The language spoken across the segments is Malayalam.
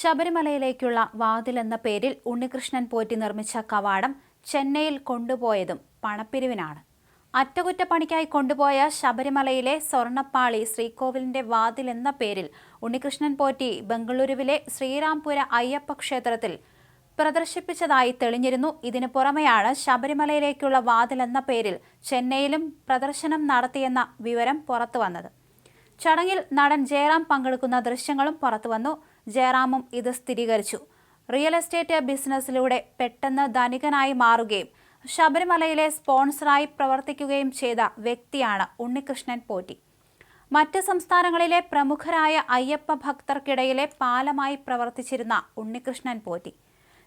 ശബരിമലയിലേക്കുള്ള വാതിൽ എന്ന പേരിൽ ഉണ്ണികൃഷ്ണൻ പോറ്റി നിർമ്മിച്ച കവാടം ചെന്നൈയിൽ കൊണ്ടുപോയതും പണപ്പിരിവിനാണ്. അറ്റകുറ്റപ്പണിക്കായി കൊണ്ടുപോയ ശബരിമലയിലെ സ്വർണപ്പാളി ശ്രീകോവിലിന്റെ വാതിൽ എന്ന പേരിൽ ഉണ്ണികൃഷ്ണൻ പോറ്റി ബംഗളൂരുവിലെ ശ്രീരാംപുര അയ്യപ്പ ക്ഷേത്രത്തിൽ പ്രദർശിപ്പിച്ചതായി തെളിഞ്ഞിരുന്നു. ഇതിനു പുറമെയാണ് ശബരിമലയിലേക്കുള്ള വാതിൽ എന്ന പേരിൽ ചെന്നൈയിലും പ്രദർശനം നടത്തിയെന്ന വിവരം പുറത്തുവന്നത്. ചടങ്ങിൽ നടൻ ജയറാം പങ്കെടുക്കുന്ന ദൃശ്യങ്ങളും പുറത്തുവന്നു. ജയറാമും ഇത് സ്ഥിരീകരിച്ചു. റിയൽ എസ്റ്റേറ്റ് ബിസിനസ്സിലൂടെ പെട്ടെന്ന് ധനികനായി മാറുകയും ശബരിമലയിലെ സ്പോൺസറായി പ്രവർത്തിക്കുകയും ചെയ്ത വ്യക്തിയാണ് ഉണ്ണികൃഷ്ണൻ പോറ്റി. മറ്റ് സംസ്ഥാനങ്ങളിലെ പ്രമുഖരായ അയ്യപ്പ ഭക്തർക്കിടയിലെ പാലമായി പ്രവർത്തിച്ചിരുന്ന ഉണ്ണികൃഷ്ണൻ പോറ്റി.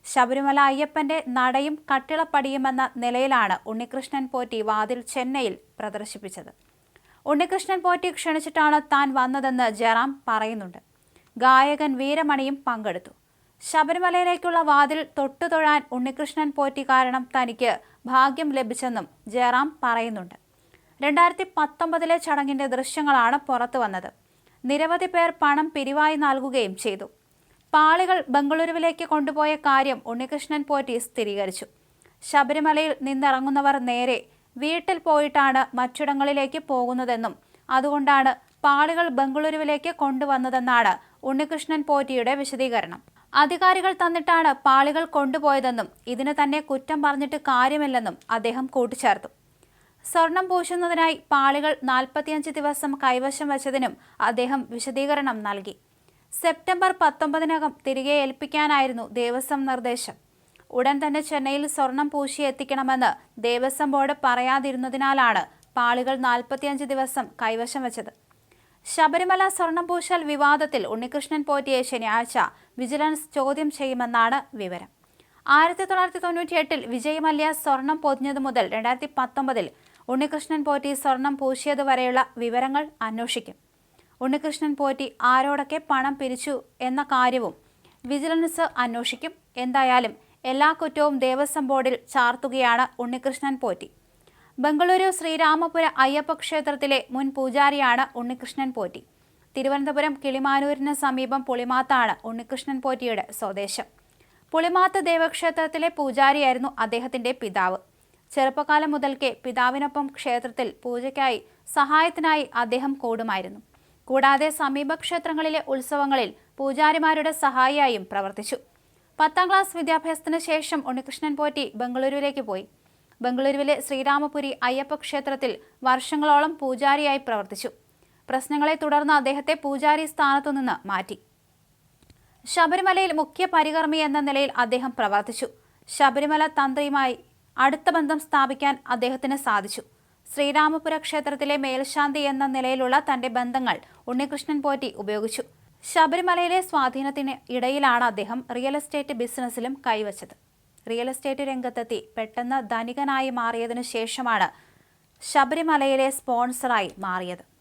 ശബരിമല അയ്യപ്പന്റെ നടയും കട്ടിളപ്പടിയുമെന്ന നിലയിലാണ് ഉണ്ണികൃഷ്ണൻ പോറ്റി വാതിൽ ചെന്നൈയിൽ പ്രദർശിപ്പിച്ചത്. ഉണ്ണികൃഷ്ണൻ പോറ്റി ക്ഷണിച്ചിട്ടാണ് താൻ വന്നതെന്ന് ജയറാം പറയുന്നുണ്ട്. ഗായകൻ വീരമണിയും പങ്കെടുത്തു. ശബരിമലയിലേക്കുള്ള വാതിൽ തൊട്ടുതൊഴാൻ ഉണ്ണികൃഷ്ണൻ പോറ്റി കാരണം തനിക്ക് ഭാഗ്യം ലഭിച്ചെന്നും ജയറാം പറയുന്നുണ്ട്. രണ്ടായിരത്തി പത്തൊമ്പതിലെ ചടങ്ങിന്റെ ദൃശ്യങ്ങളാണ് പുറത്തു വന്നത്. നിരവധി പേർ പണം പിരിവായി നൽകുകയും ചെയ്തു. പാളികൾ ബംഗളൂരുവിലേക്ക് കൊണ്ടുപോയ കാര്യം ഉണ്ണികൃഷ്ണൻ പോറ്റി സ്ഥിരീകരിച്ചു. ശബരിമലയിൽ നിന്നിറങ്ങുന്നവർ നേരെ വീട്ടിൽ പോയിട്ടാണ് മറ്റിടങ്ങളിലേക്ക് പോകുന്നതെന്നും അതുകൊണ്ടാണ് പാളികൾ ബംഗളൂരുവിലേക്ക് കൊണ്ടുവന്നതെന്നാണ് ഉണ്ണികൃഷ്ണൻ പോറ്റിയുടെ വിശദീകരണം. അധികാരികൾ തന്നിട്ടാണ് പാളികൾ കൊണ്ടുപോയതെന്നും ഇതിന് തന്നെ കുറ്റം പറഞ്ഞിട്ട് കാര്യമില്ലെന്നും അദ്ദേഹം കൂട്ടിച്ചേർത്തു. സ്വർണം പൂശുന്നതിനായി പാളികൾ നാൽപ്പത്തിയഞ്ച് ദിവസം കൈവശം വച്ചതിനും അദ്ദേഹം വിശദീകരണം നൽകി. സെപ്റ്റംബർ പത്തൊമ്പതിനകം തിരികെ ഏൽപ്പിക്കാനായിരുന്നു ദേവസ്വം നിർദ്ദേശം. ഉടൻ തന്നെ ചെന്നൈയിൽ സ്വർണം പൂശി എത്തിക്കണമെന്ന് ദേവസ്വം ബോർഡ് പറയാതിരുന്നതിനാലാണ് പാളികൾ നാൽപ്പത്തിയഞ്ച് ദിവസം കൈവശം വെച്ചത്. ശബരിമല സ്വർണം പൂശൽ വിവാദത്തിൽ ഉണ്ണികൃഷ്ണൻ പോറ്റിയെ ശനിയാഴ്ച വിജിലൻസ് ചോദ്യം ചെയ്യുമെന്നാണ് വിവരം. ആയിരത്തി തൊള്ളായിരത്തി തൊണ്ണൂറ്റി എട്ടിൽ വിജയ് മല്യ സ്വർണം പൊതിഞ്ഞതു മുതൽ രണ്ടായിരത്തി പത്തൊമ്പതിൽ ഉണ്ണികൃഷ്ണൻ പോറ്റി സ്വർണം പൂശിയതുവരെയുള്ള വിവരങ്ങൾ അന്വേഷിക്കും. ഉണ്ണികൃഷ്ണൻ പോറ്റി ആരോടൊക്കെ പണം പിരിച്ചു എന്ന കാര്യവും വിജിലൻസ് അന്വേഷിക്കും. എന്തായാലും എല്ലാ കുറ്റവും ദേവസ്വം ബോർഡിൽ ചാർത്തുകയാണ് ഉണ്ണികൃഷ്ണൻ പോറ്റി. ബംഗളൂരു ശ്രീരാമപുര അയ്യപ്പ ക്ഷേത്രത്തിലെ മുൻ പൂജാരിയാണ് ഉണ്ണികൃഷ്ണൻ പോറ്റി. തിരുവനന്തപുരം കിളിമാനൂരിന് സമീപം പുളിമാത്താണ് ഉണ്ണികൃഷ്ണൻ പോറ്റിയുടെ സ്വദേശം. പുളിമാത്ത് ദേവക്ഷേത്രത്തിലെ പൂജാരിയായിരുന്നു അദ്ദേഹത്തിന്റെ പിതാവ്. ചെറുപ്പകാലം മുതൽക്കേ പിതാവിനൊപ്പം ക്ഷേത്രത്തിൽ പൂജയ്ക്കായി സഹായത്തിനായി അദ്ദേഹം കൂടുമായിരുന്നു. കൂടാതെ സമീപ ക്ഷേത്രങ്ങളിലെ ഉത്സവങ്ങളിൽ പൂജാരിമാരുടെ സഹായിയായും പ്രവർത്തിച്ചു. പത്താം ക്ലാസ് വിദ്യാഭ്യാസത്തിന് ശേഷം ഉണ്ണികൃഷ്ണൻ പോറ്റി ബംഗളൂരുവിലേക്ക് പോയി. ബംഗളൂരുവിലെ ശ്രീരാമപുരി അയ്യപ്പ ക്ഷേത്രത്തിൽ വർഷങ്ങളോളം പൂജാരിയായി പ്രവർത്തിച്ചു. പ്രശ്നങ്ങളെ തുടർന്ന് അദ്ദേഹത്തെ പൂജാരി സ്ഥാനത്തു നിന്ന് മാറ്റി. ശബരിമലയിൽ മുഖ്യ പരികർമ്മി എന്ന നിലയിൽ അദ്ദേഹം പ്രവർത്തിച്ചു. ശബരിമല തന്ത്രിയുമായി അടുത്ത ബന്ധം സ്ഥാപിക്കാൻ അദ്ദേഹത്തിന് സാധിച്ചു. ശ്രീരാമപുര ക്ഷേത്രത്തിലെ മേൽശാന്തി എന്ന നിലയിലുള്ള തന്റെ ബന്ധങ്ങൾ ഉണ്ണികൃഷ്ണൻ പോറ്റി ഉപയോഗിച്ചു. ശബരിമലയിലെ സ്വാധീനത്തിന് ഇടയിലാണ് അദ്ദേഹം റിയൽ എസ്റ്റേറ്റ് ബിസിനസ്സിലും കൈവച്ചത്. റിയൽ എസ്റ്റേറ്റ് രംഗത്തെത്തി. പെട്ടെന്ന് ധനികനായി മാറിയതിനു ശേഷമാണ് ശബരിമലയിലെ സ്പോൺസറായി മാറിയത്.